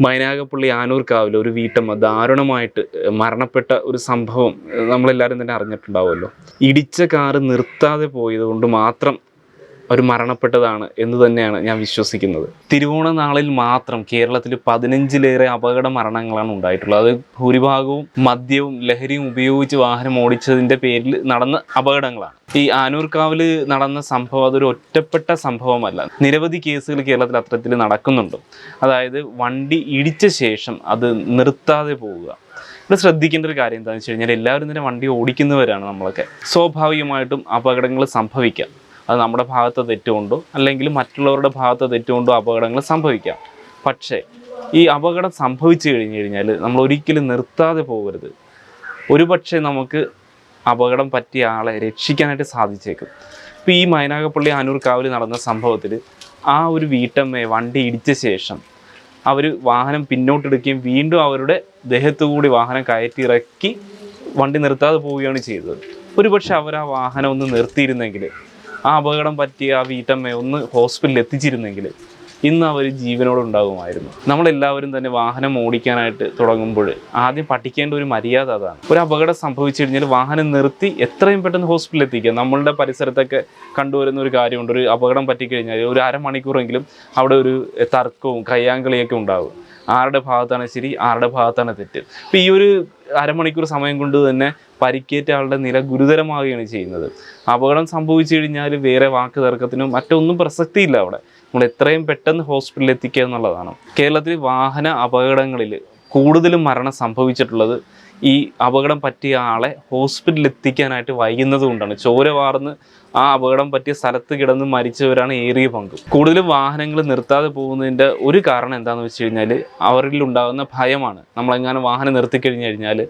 മൈനാഗപ്പള്ളി ആനൂർക്കാവിൽ ഒരു വീട്ടമ്മ ദാരുണമായിട്ട് മരണപ്പെട്ട ഒരു സംഭവം നമ്മളെല്ലാവരും തന്നെ അറിഞ്ഞിട്ടുണ്ടാവുമല്ലോ. ഇടിച്ച കാറ് നിർത്താതെ പോയത് കൊണ്ട് മാത്രം അവർ മരണപ്പെട്ടതാണ് എന്ന് തന്നെയാണ് ഞാൻ വിശ്വസിക്കുന്നത്. തിരുവോണ നാളിൽ മാത്രം കേരളത്തിൽ പതിനഞ്ചിലേറെ അപകട മരണങ്ങളാണ് ഉണ്ടായിട്ടുള്ളത്. അത് ഭൂരിഭാഗവും മദ്യവും ലഹരിയും ഉപയോഗിച്ച് വാഹനം ഓടിച്ചതിന്റെ പേരിൽ നടന്ന അപകടങ്ങളാണ്. ഈ ആനൂർക്കാവിൽ നടന്ന സംഭവം അതൊരു ഒറ്റപ്പെട്ട സംഭവമല്ല. നിരവധി കേസുകൾ കേരളത്തിൽ അത്തരത്തിൽ നടക്കുന്നുണ്ട്. അതായത് വണ്ടി ഇടിച്ച ശേഷം അത് നിർത്താതെ പോവുക. ഇവിടെ ശ്രദ്ധിക്കേണ്ട ഒരു കാര്യം എന്താണെന്ന് വെച്ച് കഴിഞ്ഞാൽ എല്ലാവരും തന്നെ വണ്ടി ഓടിക്കുന്നവരാണ് നമ്മളൊക്കെ. സ്വാഭാവികമായിട്ടും അപകടങ്ങൾ സംഭവിക്കാം. അത് നമ്മുടെ ഭാഗത്ത് തെറ്റുകൊണ്ടോ അല്ലെങ്കിൽ മറ്റുള്ളവരുടെ ഭാഗത്ത് തെറ്റുകൊണ്ടോ അപകടങ്ങൾ സംഭവിക്കാം. പക്ഷേ ഈ അപകടം സംഭവിച്ചു കഴിഞ്ഞു കഴിഞ്ഞാൽ നമ്മൾ ഒരിക്കലും നിർത്താതെ പോകരുത്. ഒരുപക്ഷെ നമുക്ക് അപകടം പറ്റിയ ആളെ രക്ഷിക്കാനായിട്ട് സാധിച്ചേക്കും. ഇപ്പോൾ ഈ മൈനാഗപ്പള്ളി ആനൂർക്കാവിൽ നടന്ന സംഭവത്തിൽ ആ ഒരു വീട്ടമ്മയെ വണ്ടി ഇടിച്ച ശേഷം അവർ വാഹനം പിന്നോട്ടെടുക്കുകയും വീണ്ടും അവരുടെ ദേഹത്തു കൂടി വാഹനം കയറ്റി ഇറക്കി വണ്ടി നിർത്താതെ പോവുകയാണ് ചെയ്തത്. ഒരുപക്ഷെ അവർ ആ വാഹനം ഒന്ന് നിർത്തിയിരുന്നെങ്കിൽ ആ അപകടം പറ്റിയ ആ വീട്ടമ്മയെ ഒന്ന് ഹോസ്പിറ്റലിൽ എത്തിച്ചിരുന്നെങ്കിൽ ഇന്ന് അവർ ജീവനോട് ഉണ്ടാകുമായിരുന്നു. നമ്മളെല്ലാവരും തന്നെ വാഹനം ഓടിക്കാനായിട്ട് തുടങ്ങുമ്പോൾ ആദ്യം പഠിക്കേണ്ട ഒരു മര്യാദ അതാണ്. ഒരു അപകടം സംഭവിച്ചു കഴിഞ്ഞാൽ വാഹനം നിർത്തി എത്രയും പെട്ടെന്ന് ഹോസ്പിറ്റലിൽ എത്തിക്കുക. നമ്മളുടെ പരിസരത്തൊക്കെ കണ്ടുവരുന്ന ഒരു കാര്യമുണ്ട്. ഒരു അപകടം പറ്റിക്കഴിഞ്ഞാൽ ഒരു അരമണിക്കൂറെങ്കിലും അവിടെ ഒരു തർക്കവും കയ്യാങ്കളിയൊക്കെ ഉണ്ടാകും ആരുടെ ഭാഗത്താണ് ശരി ആരുടെ ഭാഗത്താണ് തെറ്റ്. അപ്പം ഈ ഒരു അരമണിക്കൂർ സമയം കൊണ്ട് തന്നെ പരിക്കേറ്റ ആളുടെ നില ഗുരുതരമാവുകയാണ് ചെയ്യുന്നത്. അപകടം സംഭവിച്ചു കഴിഞ്ഞാൽ വേറെ വാക്ക് തർക്കത്തിനും മറ്റൊന്നും പ്രസക്തിയില്ല അവിടെ. നമ്മൾ എത്രയും പെട്ടെന്ന് ഹോസ്പിറ്റലിൽ എത്തിക്കുക എന്നുള്ളതാണ്. കേരളത്തിൽ വാഹന അപകടങ്ങളിൽ കൂടുതലും മരണം സംഭവിച്ചിട്ടുള്ളത് ഈ അപകടം പറ്റിയ ആളെ ഹോസ്പിറ്റലിൽ എത്തിക്കാനായിട്ട് വൈകുന്നത് കൊണ്ടാണ് ചോര വാർന്ന് ആ അപകടം പറ്റിയ സ്ഥലത്ത് കിടന്ന് മരിച്ചവരാണ് ഏറിയ പങ്ക്. കൂടുതലും വാഹനങ്ങൾ നിർത്താതെ പോകുന്നതിന്റെ ഒരു കാരണം എന്താണെന്ന് വെച്ച് കഴിഞ്ഞാൽ അവരിൽ ഉണ്ടാകുന്ന ഭയമാണ്. നമ്മളെങ്ങാനും വാഹനം നിർത്തിക്കഴിഞ്ഞ് കഴിഞ്ഞാൽ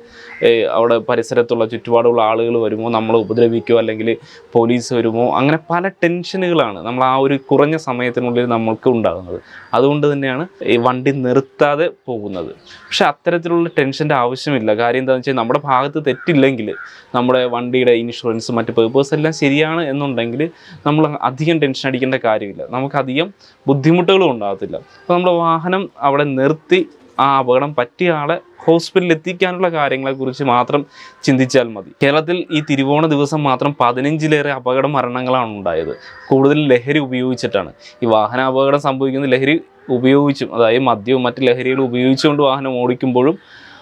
അവിടെ പരിസരത്തുള്ള ചുറ്റുപാടുള്ള ആളുകൾ വരുമോ നമ്മൾ ഉപദ്രവിക്കുമോ അല്ലെങ്കിൽ പോലീസ് വരുമോ അങ്ങനെ പല ടെൻഷനുകളാണ് നമ്മൾ ആ ഒരു കുറഞ്ഞ സമയത്തിനുള്ളിൽ നമ്മൾക്ക് ഉണ്ടാകുന്നത്. അതുകൊണ്ട് തന്നെയാണ് ഈ വണ്ടി നിർത്താതെ പോകുന്നത്. പക്ഷെ അത്തരത്തിലുള്ള ടെൻഷന്റെ ആവശ്യമില്ല. കാര്യം എന്താണെന്ന് വെച്ചാൽ നമ്മുടെ ഭാഗത്ത് തെറ്റില്ലെങ്കിൽ നമ്മുടെ വണ്ടിയുടെ ഇൻഷുറൻസ് മറ്റ് പേപ്പേഴ്സ് എല്ലാം ശരിയാണ് എന്നുണ്ടെങ്കിൽ നമ്മൾ അധികം ടെൻഷൻ അടിക്കേണ്ട കാര്യമില്ല. നമുക്ക് അധികം ബുദ്ധിമുട്ടുകളും ഉണ്ടാകത്തില്ല. അപ്പോൾ നമ്മുടെ വാഹനം അവിടെ നിർത്തി ആ അപകടം പറ്റിയ ആളെ ഹോസ്പിറ്റലിൽ എത്തിക്കാനുള്ള കാര്യങ്ങളെക്കുറിച്ച് മാത്രം ചിന്തിച്ചാൽ മതി. കേരളത്തിൽ ഈ തിരുവോണ ദിവസം മാത്രം പതിനഞ്ചിലേറെ അപകട മരണങ്ങളാണ് ഉണ്ടായത്. കൂടുതൽ ലഹരി ഉപയോഗിച്ചിട്ടാണ്. ഈ വാഹന അപകടം സംഭവിക്കുന്ന ലഹരി ഉപയോഗിച്ചും അതായത് മദ്യവും മറ്റ് ലഹരികളും ഉപയോഗിച്ചുകൊണ്ട് വാഹനം ഓടിക്കുമ്പോഴും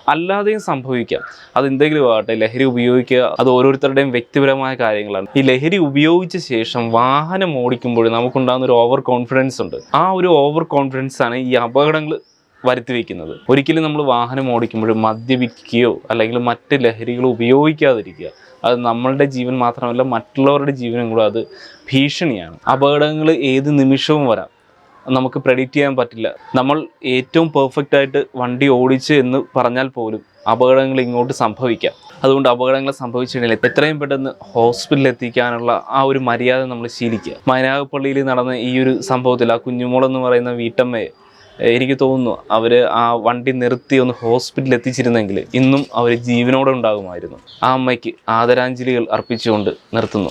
അല്ലാതെയും സംഭവിക്കാം. അത് എന്തെങ്കിലും ആകട്ടെ ലഹരി ഉപയോഗിക്കുക അത് ഓരോരുത്തരുടെയും വ്യക്തിപരമായ കാര്യങ്ങളാണ്. ഈ ലഹരി ഉപയോഗിച്ച ശേഷം വാഹനം ഓടിക്കുമ്പോൾ നമുക്കുണ്ടാകുന്ന ഒരു ഓവർ കോൺഫിഡൻസ് ഉണ്ട്. ആ ഒരു ഓവർ കോൺഫിഡൻസ് ആണ് ഈ അപകടങ്ങൾ വരുത്തി വയ്ക്കുന്നത് ഒരിക്കലും നമ്മൾ വാഹനം ഓടിക്കുമ്പോൾ മദ്യപിക്കുകയോ അല്ലെങ്കിൽ മറ്റ് ലഹരികൾ ഉപയോഗിക്കാതിരിക്കുക. അത് നമ്മളുടെ ജീവൻ മാത്രമല്ല മറ്റുള്ളവരുടെ ജീവനും കൂടെ അത് ഭീഷണിയാണ്. അപകടങ്ങൾ ഏത് നിമിഷവും വരാം. നമുക്ക് പ്രെഡിക്റ്റ് ചെയ്യാൻ പറ്റില്ല. നമ്മൾ ഏറ്റവും പെർഫെക്റ്റ് ആയിട്ട് വണ്ടി ഓടിച്ച് എന്ന് പറഞ്ഞാൽ പോലും അപകടങ്ങൾ ഇങ്ങോട്ട് സംഭവിക്കാം. അതുകൊണ്ട് അപകടങ്ങൾ സംഭവിച്ചു കഴിഞ്ഞാൽ എത്രയും പെട്ടെന്ന് ഹോസ്പിറ്റലിൽ എത്തിക്കാനുള്ള ആ ഒരു മര്യാദ നമ്മൾ ശീലിക്കുക. മൈനാഗപ്പള്ളിയിൽ നടന്ന ഈ ഒരു സംഭവത്തിൽ ആ കുഞ്ഞുമോളെന്ന് പറയുന്ന വീട്ടമ്മയെ എനിക്ക് തോന്നുന്നു അവർ ആ വണ്ടി നിർത്തി ഒന്ന് ഹോസ്പിറ്റലിൽ എത്തിച്ചിരുന്നെങ്കിൽ ഇന്നും അവർ ജീവനോടെ ഉണ്ടാകുമായിരുന്നു. ആ അമ്മയ്ക്ക് ആദരാഞ്ജലികൾ അർപ്പിച്ചുകൊണ്ട് നിർത്തുന്നു.